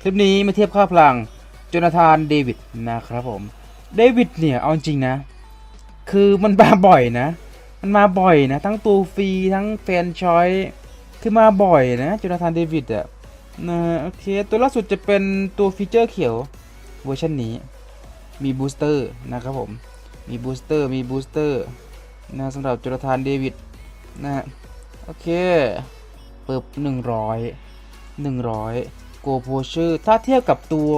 คลิปนี้มาเทียบค่าพลังจนาธานเดวิดนะครับผมเดวิดเนี่ยเอาจริงนะ คือมันมาบ่อยนะ มันมาบ่อยนะ ทั้งตัวฟรีทั้งแฟนชอยคือมาบ่อยนะจนาธานเดวิดอะนะโอเคตัวล่าสุดจะเป็นตัวฟีเจอร์เขียวเวอร์ชันนี้ มีบูสเตอร์นะครับผม มีบูสเตอร์มีบูสเตอร์นะสำหรับจุลธานเดวิดนะโอเคเปิบ100 100 โกโพเชอร์ถ้าเทียบกับตัว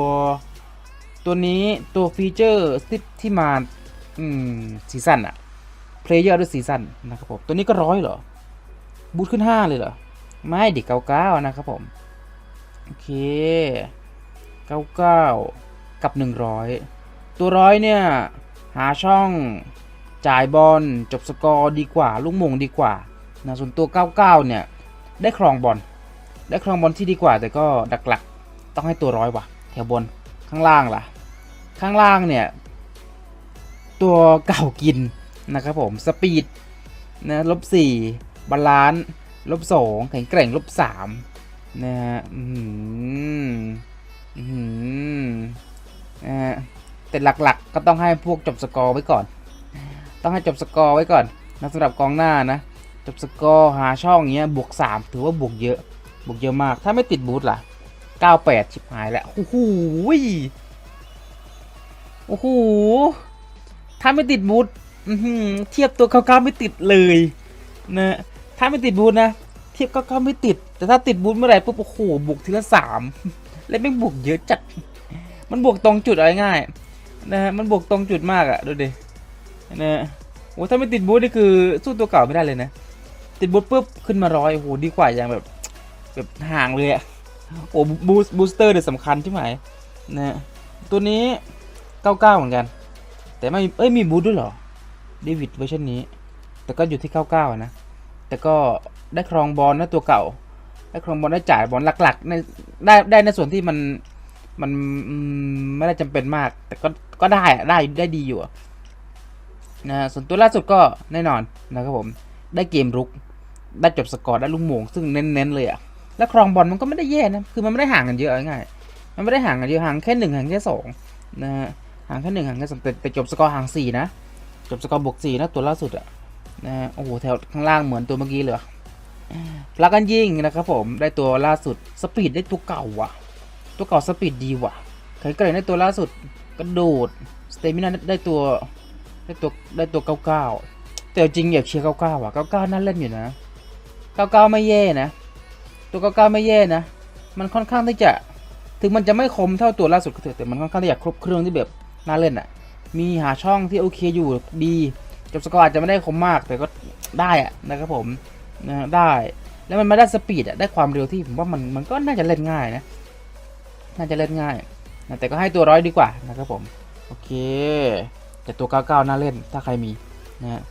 ตัวนี้ตัวฟีเจอร์ที่ที่มาอืมซีซั่นอะเพลเยอร์ด้วยซีซั่นนะครับผม ตัวนี้ก็ร้อยเหรอ บูทขึ้น 5 เลยเหรอ ไม่ดิเก้าเก้านะครับผม โอเคเก้าเก้ากับ 100 ตัวร้อยเนี่ย หาช่องจ่ายบอลจบสกอร์ดีกว่า ลูกมงดีกว่านะส่วนตัว 99 เนี่ย ได้ครองบอล ได้ครองบอลที่ดีกว่าแต่ก็ดักหลักๆ ต้องให้ตัวร้อยว่ะ แถวบนข้างล่างล่ะ ข้างล่างเนี่ย ตัวเก่ากินนะครับผมสปีดนะลบสี่บาลานซ์ลบสองแข็งแกร่งลบสามนะฮะอืมอืมนะฮะแต่หลักๆ ก็ต้องให้พวกจบสกอร์ไว้ก่อน ต้องให้จบสกอร์ไว้ก่อนนะสำหรับกองหน้านะ จบสกอร์หาช่องเงี้ยบวกสามถือว่าบวกเยอะ วกเยอะมาก ถ้าไม่ติดบูทล่ะ 98 ชิบหายแล้วโอ้โหโอ้โห ถ้าไม่ติดบูทเทียบตัวเก้าไม่ติดเลยนะถ้าไม่ติดบูทนะ เทียบเก้าไม่ติด แต่ถ้าติดบูทเมื่อไหร่ปุ๊บโอ้โหบวกทีละสามแล้วไม่บวกเยอะจัด มันบวกตรงจุดอะไรง่ายนะฮะมันบวกตรงจุดมากอะดูดินะฮะโอ้ถ้าไม่ติดบูทนี่คือสู้ตัวเก่าไม่ได้เลยนะ ติดบูทปุ๊บขึ้นมาร้อยโอ้โหดีกว่าอย่างแบบ แบบห่างเลยอะโอ้บูสบูสเตอร์เนี่ยสำคัญใช่ไหมนะฮะตัวนี้ 99 เหมือนกัน แต่ไม่เอ้ยมีบูทด้วยเหรอเดวิดเวอร์ชันนี้ แต่ก็อยู่ที่ 99 นะ แต่ก็ได้ครองบอลนะตัวเก่า ได้ครองบอลได้จ่ายบอลหลักๆในได้ได้ในส่วนที่มันมันไม่ได้จำเป็นมาก แต่ก็ก็ได้อะได้ได้ดีอยู่อะนะส่วนตัวล่าสุดก็แน่นอนนะครับผม ได้เกมรุก ได้จบสกอร์ได้ลูกโมง ซึ่งเน้นๆเลยอะ แล้วครองบอลมันก็ไม่ได้แย่นะ คือมันไม่ได้ห่างกันเยอะง่ายมันไม่ได้ห่างกันเยอะห่างแค่หนึ่งห่างแค่สองนะฮะห่างแค่หนึ่งห่างแค่สองแต่จบสกอร์ห่างสี่นะ จบสกอร์บวกสี่นะตัวล่าสุดอะนะโอ้โหแถวข้างล่างเหมือนตัวเมื่อกี้เลยว่ะพลักกันยิงนะครับผมได้ตัวล่าสุดสปีดได้ตัวเก่าว่ะ ตัวเก่าสปีดดีว่ะแข็งแกร่งได้ตัวล่าสุดกระโดดสเตมินาได้ตัวได้ตัวได้ตัวเก้าเก้าแต่จริงอยากเชียร์เก้าเก้าว่ะเก้าเก้าน่าเล่นอยู่นะเก้าเก้าไม่แย่นะ ตัวเก้าเก้าไม่แย่นะ มันค่อนข้างที่จะ ถึงมันจะไม่คมเท่าตัวล่าสุดก็เถอะแต่มันค่อนข้างที่จะครบเครื่องที่แบบน่าเล่นอะ มีหาช่องที่โอเคอยู่ดีจบสกอร์อาจจะไม่ได้คมมากแต่ก็ได้อะนะครับผมนะได้แล้วมันมาได้สปีดอะได้ความเร็วที่ผมว่ามันมันก็น่าจะเล่นง่ายนะ น่าจะเล่นง่ายนะแต่ก็ให้ตัวร้อยดีกว่านะครับผม โอเค แต่ตัว 99 น่าเล่นถ้าใครมีนะฮะ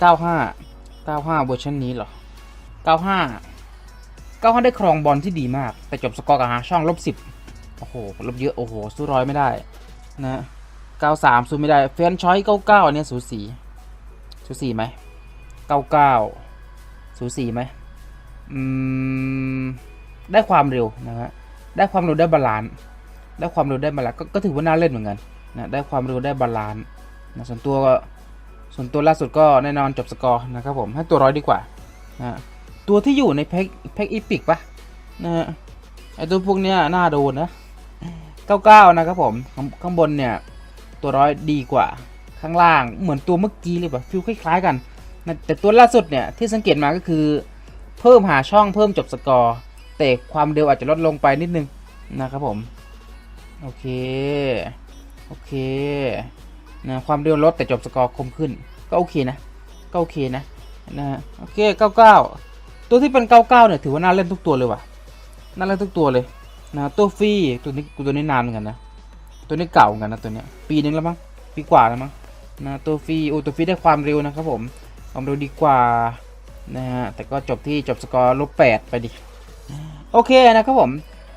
95 95เวอร์ชันนี้เหรอ 95 95ได้ครองบอลที่ดีมาก แต่จบสกอร์กับหาช่องลบ10โอ้โหลบเยอะโอ้โหสู้ร้อยไม่ได้นะ93สู้ไม่ได้แฟนช้อย99อันนี้สูสีสูสีไหม99สูสีไหมอืมได้ความเร็วนะฮะได้ความเร็วได้บาลานซ์ได้ความเร็วได้บาลานซ์ก็ก็ถือว่าน่าเล่นเหมือนกันนะได้ความเร็วได้บาลานซ์นะส่วนตัวก็ส่วนตัวล่าสุดก็แน่นอนจบสกอร์นะครับผมให้ตัวร้อยดีกว่านะ ตัวที่อยู่ในแพ็คแพ็คอีพิกปะนะฮะไอตัวพวกเนี้ยน่าโดนนะ99 นะครับผมข้างข้างบนเนี่ย ตัวร้อยดีกว่าข้างล่างเหมือนตัวเมื่อกี้เลยปะฟิลคล้ายๆกันนะแต่ตัวล่าสุดเนี่ยที่สังเกตมาก็คือ เพิ่มหาช่องเพิ่มจบสกอร์แต่ความเร็วอาจจะลดลงไปนิดนึงนะครับผม โอเค โอเคนะความเร็วลดแต่จบสกอร์คมขึ้น ก็โอเคนะ ก็โอเคนะนะฮะโอเค 99 ตัวที่เป็น99เนี่ยถือว่าน่าเล่นทุกตัวเลยว่ะ น่าเล่นทุกตัวเลยนะตัวฟรีตัวนี้ตัวนี้นานเหมือนกันนะ ตัวนี้เก่าเหมือนกันนะตัวเนี้ยปีนึงแล้วมั้งปีกว่าแล้วมั้งนะตัวฟรีโอ้ตัวฟรีได้ความเร็วนะครับผมความเร็วดีกว่านะฮะแต่ก็จบที่จบสกอร์ลบแปดไปดิโอเคนะครับผม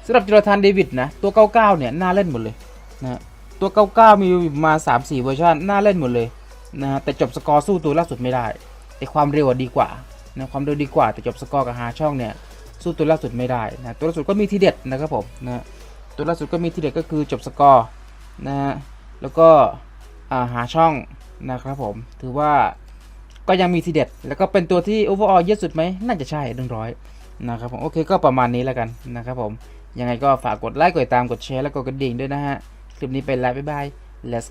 สำหรับจรทานเดวิดนะตัว 99 เนี่ยน่าเล่นหมดเลยนะตัว 99 มีมา 3-4 เวอร์ชันน่าเล่นหมดเลยนะฮะแต่จบสกอร์สู้ตัวล่าสุดไม่ได้ แต่ความเร็วดีกว่า นะความเร็วดีกว่าแต่จบสกอร์กับหาช่องเนี่ยสู้ตัวล่าสุดไม่ได้นะตัวล่าสุดก็มีทีเด็ดนะครับผมนะตัวล่าสุดก็มีทีเด็ดก็คือจบสกอร์นะฮะแล้วก็หาช่องนะครับผมถือว่าก็ยังมีทีเด็ด แล้วก็เป็นตัวที่โอเวอร์ออลเยอะสุดไหมน่าจะใช่หนึ่งร้อยนะครับผมโอเคก็ประมาณนี้แล้วกันนะครับผมยังไงก็ฝากกดไลค์กดติดตามกดแชร์แล้วก็กดกระดิ่งด้วยนะฮะคลิปนี้ไปแล้วบ๊ายบาย let's